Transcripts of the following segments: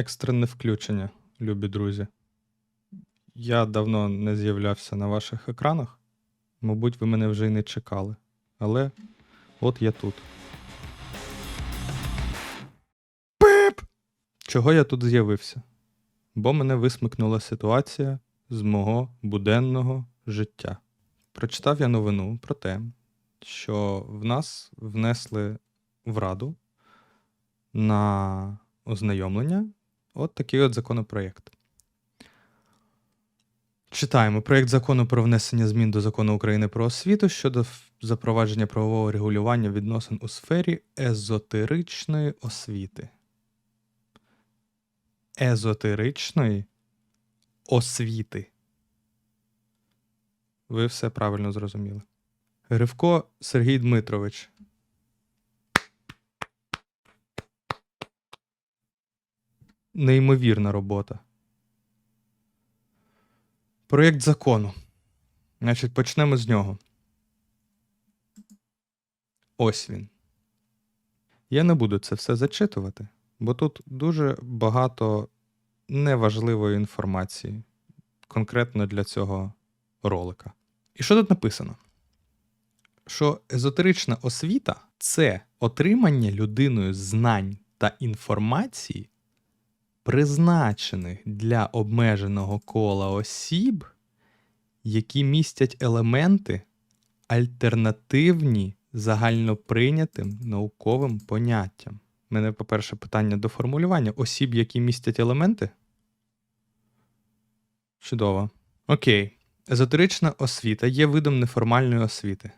Екстрене включення, любі друзі. Я давно не з'являвся на ваших екранах. Мабуть, ви мене вже й не чекали. Але от я тут. Пип! Чого я тут з'явився? Бо мене висмикнула ситуація з мого буденного життя. Прочитав я новину про те, що в нас внесли в Раду на ознайомлення от такий от законопроєкт. Читаємо проєкт закону про внесення змін до закону України про освіту щодо запровадження правового регулювання відносин у сфері езотеричної освіти. Езотеричної освіти. Ви все правильно зрозуміли. Гривко Сергій Дмитрович. Неймовірна робота. Проєкт закону. Значить, почнемо з нього. Ось він. Я не буду це все зачитувати, бо тут дуже багато неважливої інформації конкретно для цього ролика. І що тут написано? Що езотерична освіта це отримання людиною знань та інформації, призначених для обмеженого кола осіб, які містять елементи, альтернативні загальноприйнятим науковим поняттям. У мене, по-перше, питання до формулювання осіб, які містять елементи. Чудово. Окей. Езотерична освіта є видом неформальної освіти.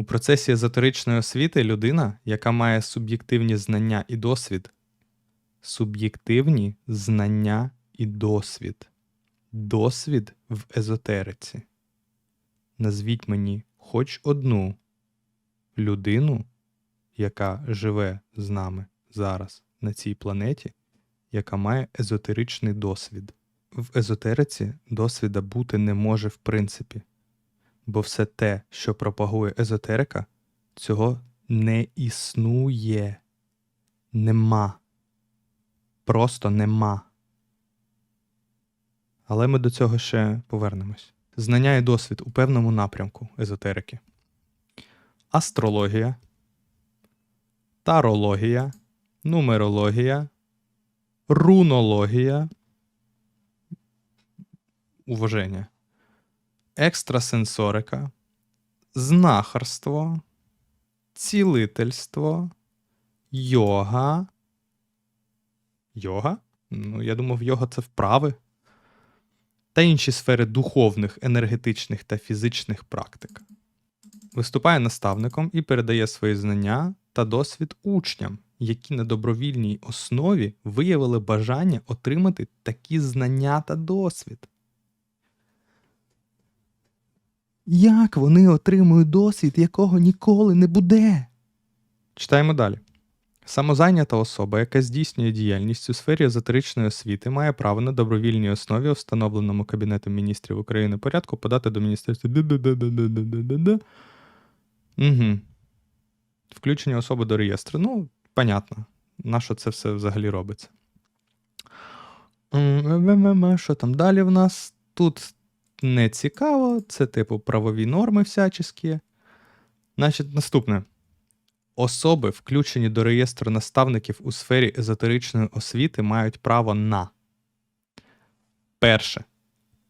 У процесі езотеричної освіти людина, яка має суб'єктивні знання і досвід. Суб'єктивні знання і досвід. Досвід в езотериці. Назвіть мені хоч одну людину, яка живе з нами зараз на цій планеті, яка має езотеричний досвід. В езотериці досвіда бути не може в принципі, бо все те, що пропагує езотерика, цього не існує. Нема. Просто нема. Але ми до цього ще повернемось. Знання і досвід у певному напрямку езотерики. Астрологія, тарологія, нумерологія, рунологія, уваження, екстрасенсорика, знахарство, цілительство, йога. Йога? Ну, я думав, йога це вправи. Та інші сфери духовних, енергетичних та фізичних практик. Виступає наставником і передає свої знання та досвід учням, які на добровільній основі виявили бажання отримати такі знання та досвід. Як вони отримують досвід, якого ніколи не буде? Читаємо далі. Самозайнята особа, яка здійснює діяльність у сфері езотеричної освіти, має право на добровільній основі, встановленому Кабінетом міністрів України порядку подати до міністерства. Угу. Включення особи до реєстру. Ну, понятно. На що це все взагалі робиться? Що там далі в нас? Тут не цікаво, це типу правові норми всячески. Значить, наступне. Особи, включені до реєстру наставників у сфері езотеричної освіти, мають право на перше.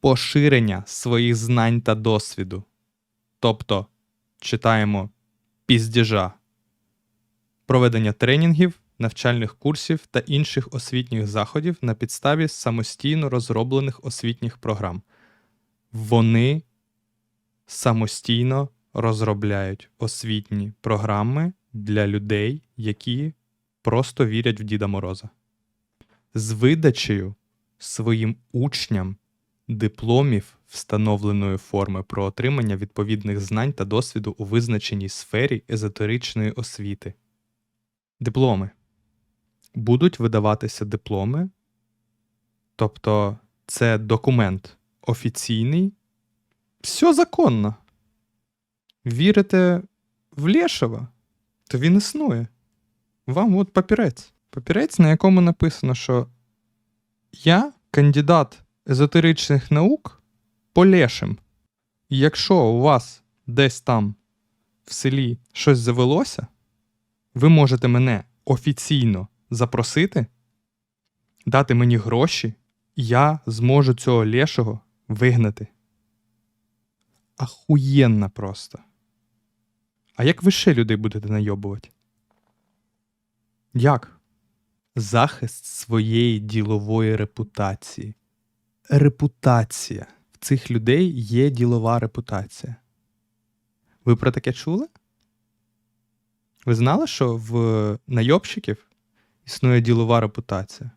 Поширення своїх знань та досвіду. Тобто, читаємо піздіжа, проведення тренінгів, навчальних курсів та інших освітніх заходів на підставі самостійно розроблених освітніх програм. Вони самостійно розробляють освітні програми для людей, які просто вірять в Діда Мороза. З видачею своїм учням дипломів встановленої форми про отримання відповідних знань та досвіду у визначеній сфері езотеричної освіти. Дипломи. Будуть видаватися дипломи, тобто це документ офіційний, все законно. Вірите в Лєшева, то він існує. Вам от папірець. Папірець, на якому написано, що я кандидат езотеричних наук полешим. І Якщо у вас десь там в селі щось завелося, ви можете мене офіційно запросити, дати мені гроші, і я зможу цього лешого вигнати. Ахуєнно просто. А як ви ще людей будете найобувати? Як? Захист своєї ділової репутації. Репутація. В цих людей є ділова репутація. Ви про таке чули? Ви знали, що в найобщиків існує ділова репутація?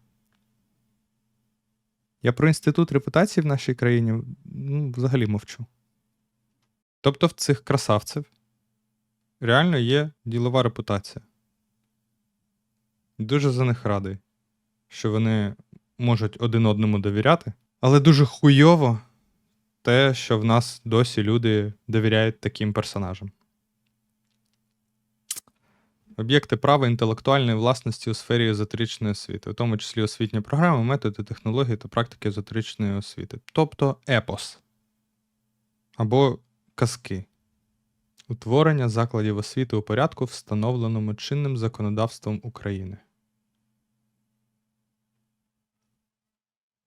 Я про інститут репутації в нашій країні ну, взагалі мовчу. Тобто в цих красавців реально є ділова репутація. Дуже за них радий, що вони можуть один одному довіряти, але дуже хуйово те, що в нас досі люди довіряють таким персонажам. Об'єкти права інтелектуальної власності у сфері езотеричної освіти, у тому числі освітні програми, методи, технології та практики езотеричної освіти, тобто епос або казки. Утворення закладів освіти у порядку, встановленому чинним законодавством України.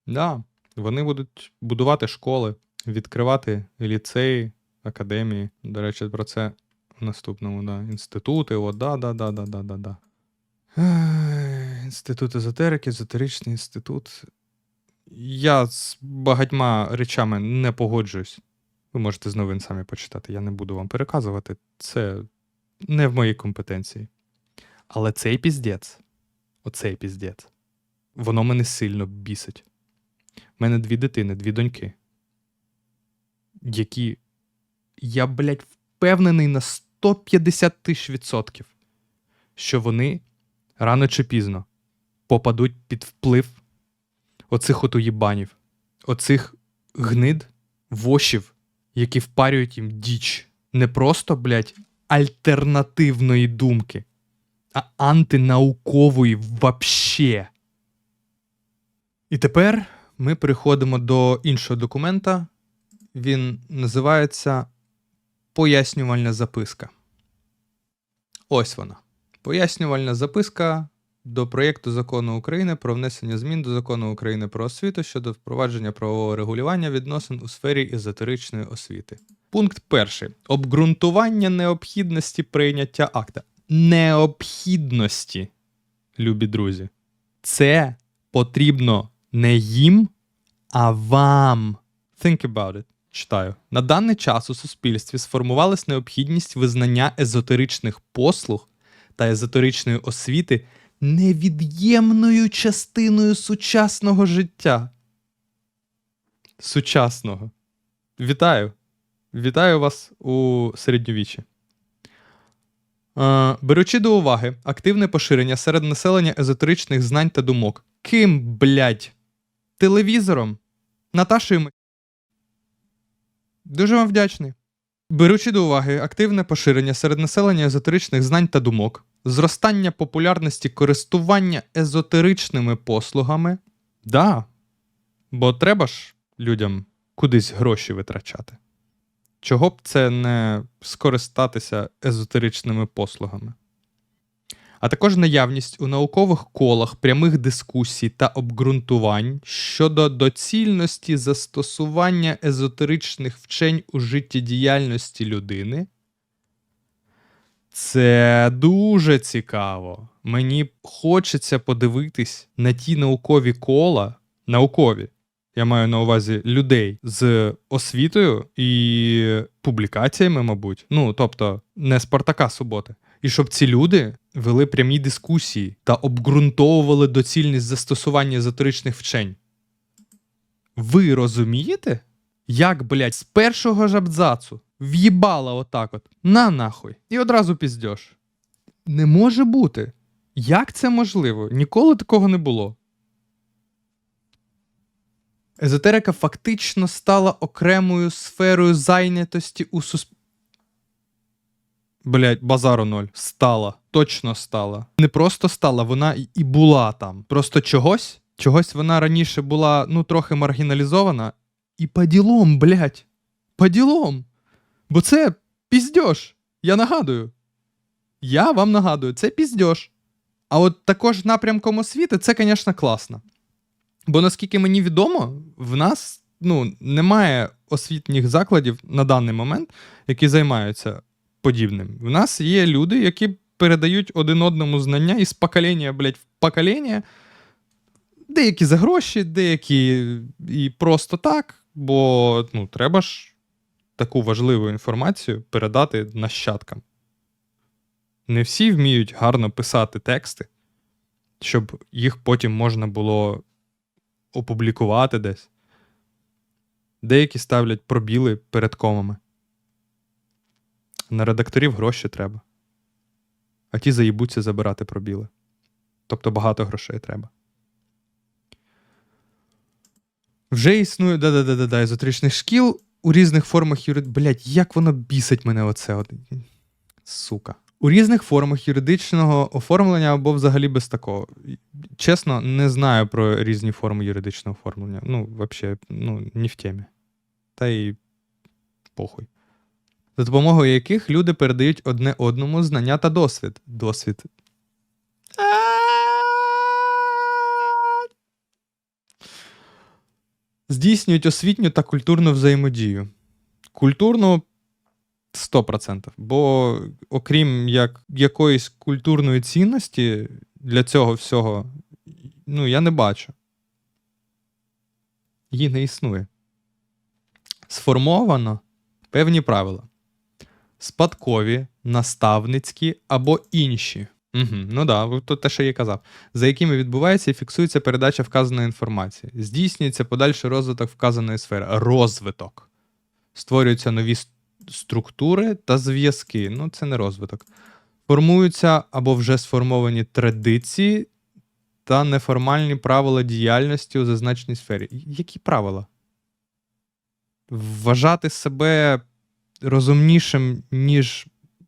Да, вони будуть будувати школи, відкривати ліцеї, академії. До речі, про це наступному, да. Інститути, о, да, да, да, да, да, да, да. Інститут езотерики, езотеричний інститут. Я з багатьма речами не погоджуюсь. Ви можете з новин самі почитати, я не буду вам переказувати. Це не в моїй компетенції. Але цей піздець, оцей піздець, воно мене сильно бісить. У мене дві дитини, дві доньки, які я, блядь, впевнений на 150 тисяч відсотків, що вони рано чи пізно попадуть під вплив оцих от уїбанів, оцих гнид, вошів, які впарюють їм діч. Не просто, блядь, альтернативної думки, а антинаукової вообще. І тепер ми переходимо до іншого документа. Він називається Пояснювальна записка. Ось вона. Пояснювальна записка до проєкту закону України про внесення змін до закону України про освіту щодо впровадження правового регулювання відносин у сфері езотеричної освіти. Пункт перший. Обґрунтування необхідності прийняття акта. Необхідності, любі друзі. Це потрібно не їм, а вам. Think about it. Читаю. На даний час у суспільстві сформувалась необхідність визнання езотеричних послуг та езотеричної освіти невід'ємною частиною сучасного життя. Сучасного. Вітаю. Вітаю вас у середньовіччі. Е, беручи до уваги активне поширення серед населення езотеричних знань та думок. Ким, блядь? Телевізором? Наташою Дуже вам вдячний. Беручи до уваги активне поширення серед населення езотеричних знань та думок, зростання популярності користування езотеричними послугами. Да. Бо треба ж людям кудись гроші витрачати. Чого б це не скористатися езотеричними послугами? А також наявність у наукових колах прямих дискусій та обґрунтувань щодо доцільності застосування езотеричних вчень у життєдіяльності людини. Це дуже цікаво. Мені хочеться подивитись на ті наукові кола, наукові, я маю на увазі людей з освітою і публікаціями, мабуть. Ну, тобто, не Спартака суботи. І щоб ці люди вели прямі дискусії та обґрунтовували доцільність застосування езотеричних вчень. Ви розумієте? Як, блядь, з першого ж абзацу в'їбала отак от на нахуй, і одразу піздьош. Не може бути. Як це можливо? Ніколи такого не було. Езотерика фактично стала окремою сферою зайнятості у сусп... Блять, базару ноль. Стала. точно стала. Не просто стала, вона і- була там. Просто чогось, чогось вона раніше була ну трохи маргіналізована. І по ділом, блядь. По ділом. Бо це піздьош. Я нагадую. Я вам нагадую, це піздьош. А от також напрямком освіти це, звісно, класно. Бо наскільки мені відомо, в нас ну, немає освітніх закладів на даний момент, які займаються подібним. В нас є люди, які передають один одному знання із покоління, блядь, в покоління. Деякі за гроші, деякі і просто так, бо ну, треба ж таку важливу інформацію передати нащадкам. Не всі вміють гарно писати тексти, щоб їх потім можна було опублікувати десь. Деякі ставлять пробіли перед комами. На редакторів гроші треба. А ті заїбуться забирати пробіли. Тобто багато грошей треба. Вже існує да-да-да-да, езотеричних шкіл у різних формах юрид... Блять, як воно бісить мене оце. Сука. У різних формах юридичного оформлення або взагалі без такого. Чесно, не знаю про різні форми юридичного оформлення. Ну, взагалі, ну, не в темі. Та й похуй. За допомогою яких люди передають одне одному знання та досвід. Досвід. Здійснюють освітню та культурну взаємодію. Культурну 100%. Бо, окрім як якоїсь культурної цінності для цього всього, ну, я не бачу. Її не існує. Сформовано певні правила: спадкові, наставницькі або інші. Угу, ну да, то те, що я казав, за якими відбувається і фіксується передача вказаної інформації. Здійснюється подальший розвиток вказаної сфери. Розвиток. Створюються нові структури та зв'язки. Ну, це не розвиток. Формуються або вже сформовані традиції та неформальні правила діяльності у зазначеній сфері. Які правила? Вважати себе розумнішим, ніж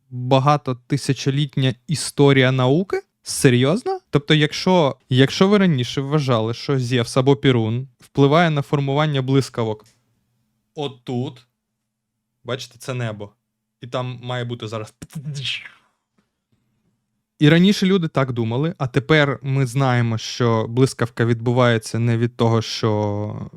багатотисячолітня історія науки? Серйозно? Тобто, якщо, якщо ви раніше вважали, що Зевс або Пірун впливає на формування блискавок отут, бачите, це небо. І там має бути зараз. І раніше люди так думали, а тепер ми знаємо, що блискавка відбувається не від того, що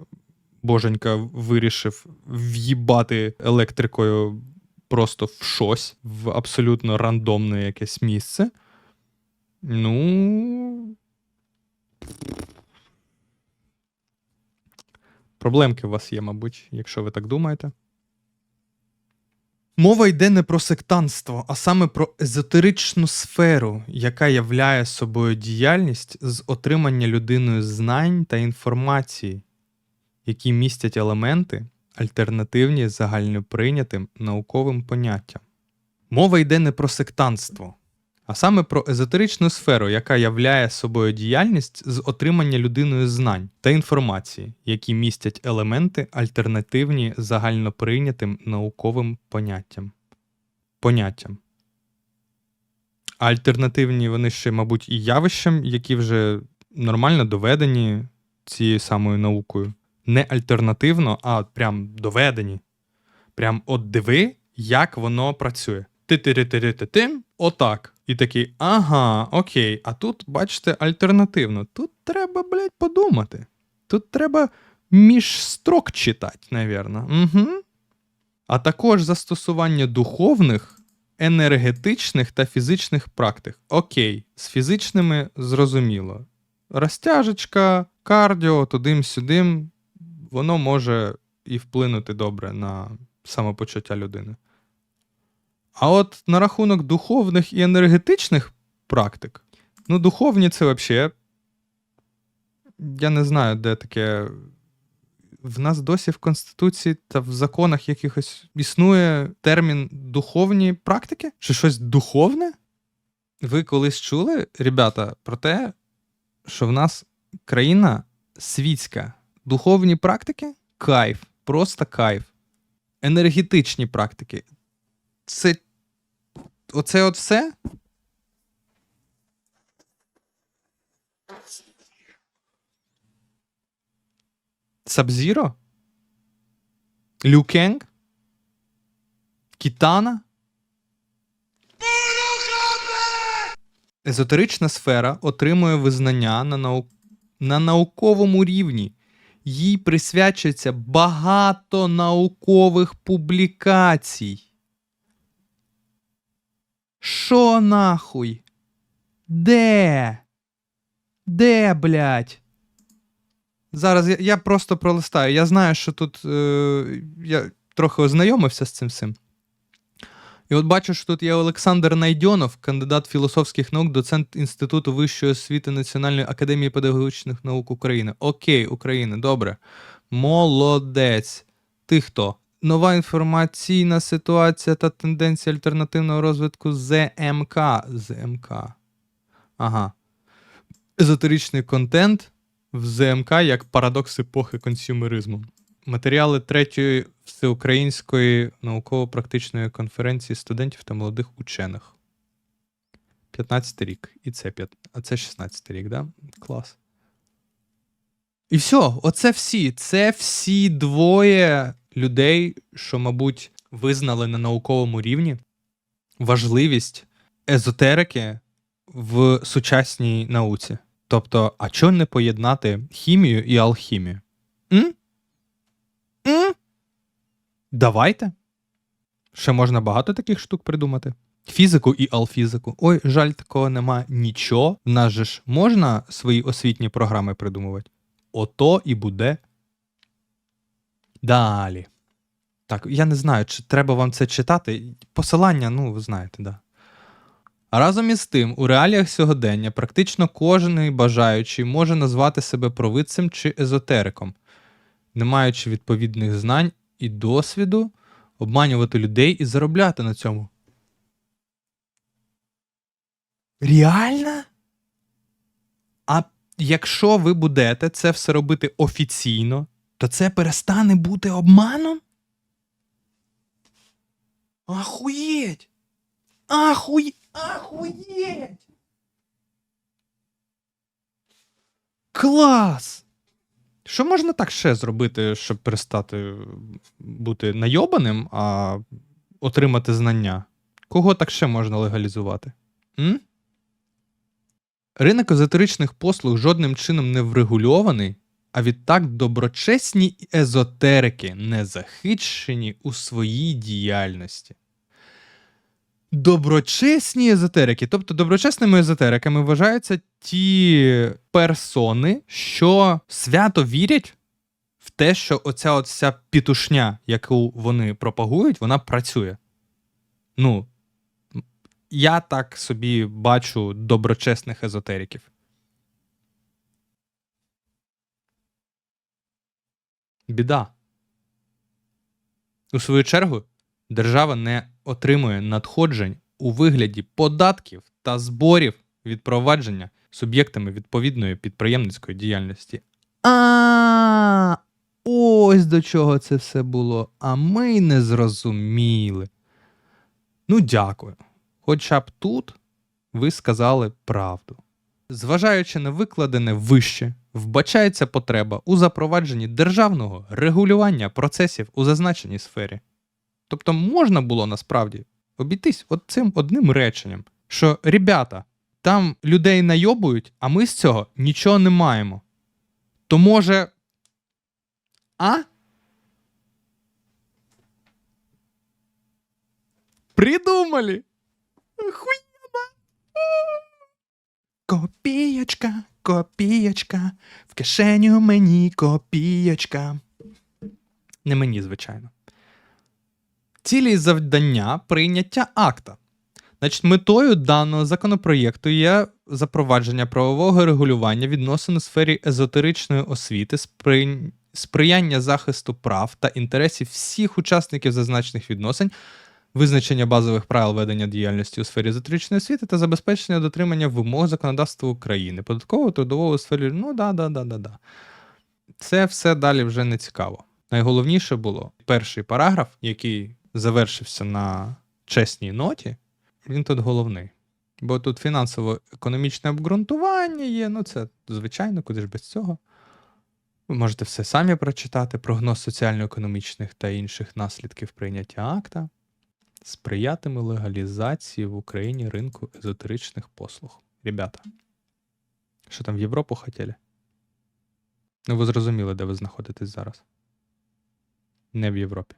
Боженька вирішив в'їбати електрикою просто в щось, в абсолютно рандомне якесь місце. Ну. Проблемки у вас є, мабуть, якщо ви так думаєте. Мова йде не про сектантство, а саме про езотеричну сферу, яка являє собою діяльність з отримання людиною знань та інформації, які містять елементи, альтернативні загальноприйнятим науковим поняттям. Мова йде не про сектантство, а саме про езотеричну сферу, яка являє собою діяльність з отримання людиною знань та інформації, які містять елементи, альтернативні загальноприйнятим науковим поняттям. Поняттям. А альтернативні вони ще, мабуть, і явищам, які вже нормально доведені цією самою наукою. Не альтернативно, а прям доведені. Прям от диви, як воно працює. ти ти ти ти тим отак. І такий, ага, окей. А тут, бачите, альтернативно. Тут треба, блядь, подумати. Тут треба між строк читати, навірно. Угу. А також застосування духовних, енергетичних та фізичних практик. Окей, з фізичними зрозуміло. Розтяжечка, кардіо, тудим-сюдим, воно може і вплинути добре на самопочуття людини. А от на рахунок духовних і енергетичних практик, ну, духовні це взагалі. Я не знаю, де таке. В нас досі в Конституції та в законах якихось існує термін духовні практики? Чи щось духовне? Ви колись чули, ребята, про те, що в нас країна світська. Духовні практики кайф, просто кайф. Енергетичні практики. Це. Оце от все? Сабзіро? Люкенг? Кітана? Езотерична сфера отримує визнання на, нау... на науковому рівні. Їй присвячується багато наукових публікацій. Що нахуй? Де? Де, блядь? Зараз я, я просто пролистаю. Я знаю, що тут е, я трохи ознайомився з цим всім. І от бачу, що тут є Олександр Найдьонов, кандидат філософських наук, доцент Інституту вищої освіти Національної академії педагогічних наук України. Окей, Україна, добре. Молодець. Ти хто? Нова інформаційна ситуація та тенденція альтернативного розвитку ЗМК. ЗМК. Ага. Езотеричний контент в ЗМК як парадокс епохи консюмеризму. Матеріали третьої всеукраїнської науково-практичної конференції студентів та молодих учених. 15 рік. І це 5, а це 16 рік, да? Клас. І все, оце всі. Це всі двоє людей, що, мабуть, визнали на науковому рівні важливість езотерики в сучасній науці. Тобто, а чого не поєднати хімію і алхімію? М? М? Давайте. Ще можна багато таких штук придумати. Фізику і алфізику. Ой, жаль, такого нема нічого. В нас же ж можна свої освітні програми придумувати. Ото і буде. Далі. Так, я не знаю, чи треба вам це читати. Посилання, ну, ви знаєте, да. Разом із тим, у реаліях сьогодення практично кожен бажаючий може назвати себе провидцем чи езотериком, не маючи відповідних знань і досвіду, обманювати людей і заробляти на цьому. Реально? А якщо ви будете це все робити офіційно, то це перестане бути обманом? Ахуєть! Ахуєть! Ахуєть! Клас! Що можна так ще зробити, щоб перестати бути найобаним, а отримати знання? Кого так ще можна легалізувати? М? Ринок езотеричних послуг жодним чином не врегульований, а відтак доброчесні езотерики не захищені у своїй діяльності. Доброчесні езотерики. Тобто доброчесними езотериками вважаються ті персони, що свято вірять в те, що оця от пітушня, яку вони пропагують, вона працює. Ну, я так собі бачу доброчесних езотериків. Біда. У свою чергу, держава не отримує надходжень у вигляді податків та зборів від провадження суб'єктами відповідної підприємницької діяльності. А, ось до чого це все було, а ми й не зрозуміли. Ну, дякую. Хоча б тут ви сказали правду. Зважаючи на викладене вище, вбачається потреба у запровадженні державного регулювання процесів у зазначеній сфері. Тобто можна було насправді обійтись от цим одним реченням, що ребята, там людей найобують, а ми з цього нічого не маємо. То може. А? Придумали! Хуєна! Копієчка, копієчка, в кишеню мені копієчка. Не мені, звичайно. Цілі завдання прийняття акта. Значить, метою даного законопроєкту є запровадження правового регулювання відносин у сфері езотеричної освіти, спри- сприяння захисту прав та інтересів всіх учасників зазначених відносин, визначення базових правил ведення діяльності у сфері езотеричної освіти та забезпечення дотримання вимог законодавства України, податкового трудового сфері. Ну да, да, да, да, да. Це все далі вже не цікаво. Найголовніше було перший параграф, який завершився на чесній ноті. Він тут головний. Бо тут фінансово-економічне обґрунтування є. Ну, це звичайно, куди ж без цього. Ви можете все самі прочитати. Прогноз соціально-економічних та інших наслідків прийняття акта сприятиме легалізації в Україні ринку езотеричних послуг. Ребята, що там в Європу хотіли? Ну, ви зрозуміли, де ви знаходитесь зараз. Не в Європі.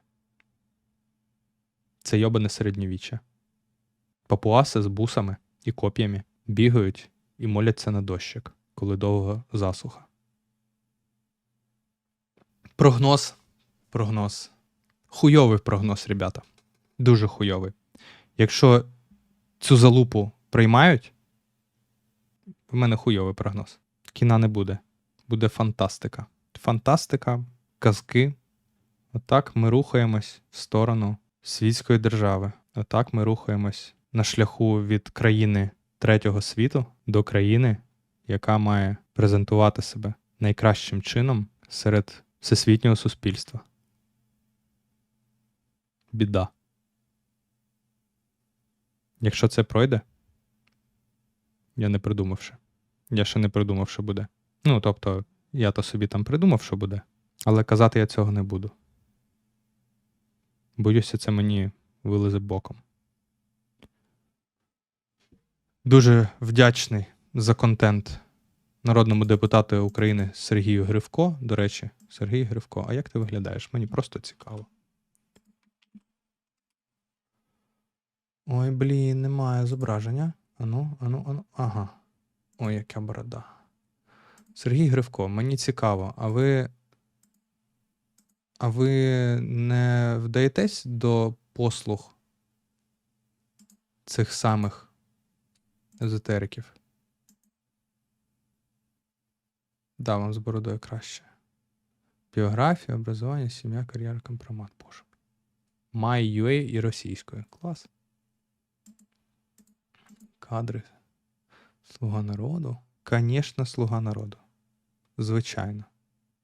Це йобане середньовіччя. Папуаси з бусами і коп'ями бігають і моляться на дощик, коли довго засуха. Прогноз. Прогноз. Хуйовий прогноз, ребята. Дуже хуйовий. Якщо цю залупу приймають, в мене хуйовий прогноз. Кіна не буде. Буде фантастика. Фантастика, казки. Отак ми рухаємось в сторону світської держави. Отак ми рухаємось на шляху від країни третього світу до країни, яка має презентувати себе найкращим чином серед всесвітнього суспільства. Біда. Якщо це пройде, я не придумав ще. Я ще не придумав, що буде. Ну, тобто, я то собі там придумав, що буде, але казати я цього не буду. Боюся, це мені вилезе боком. Дуже вдячний за контент народному депутату України Сергію Гривко. До речі, Сергій Гривко, а як ти виглядаєш? Мені просто цікаво. Ой, блін, немає зображення. Ану, ану, ану. Ага. Ой, яка борода. Сергій Гривко, мені цікаво, а ви. А ви не вдаєтесь до послуг цих самих езотериків? Да, вам з бородою краще. Біографія, образування, сім'я, кар'єра, компромат. Боже. My.ua і російською. Клас. Кадри. Слуга народу. Конечно, слуга народу. Звичайно.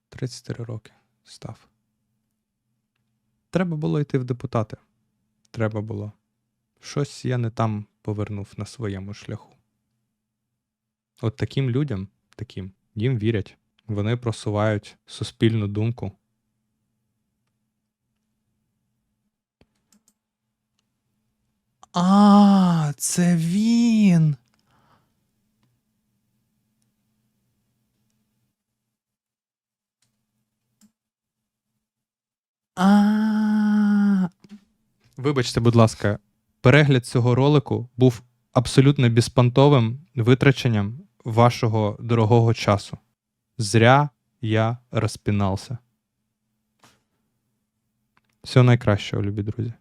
33 роки став. Треба було йти в депутати. Треба було. Щось я не там повернув на своєму шляху. От таким людям, таким, їм вірять. Вони просувають суспільну думку. А, це він. А. Вибачте, будь ласка, перегляд цього ролику був абсолютно безпонтовим витраченням вашого дорогого часу. Зря я розпінався. Всього найкращого, любі друзі.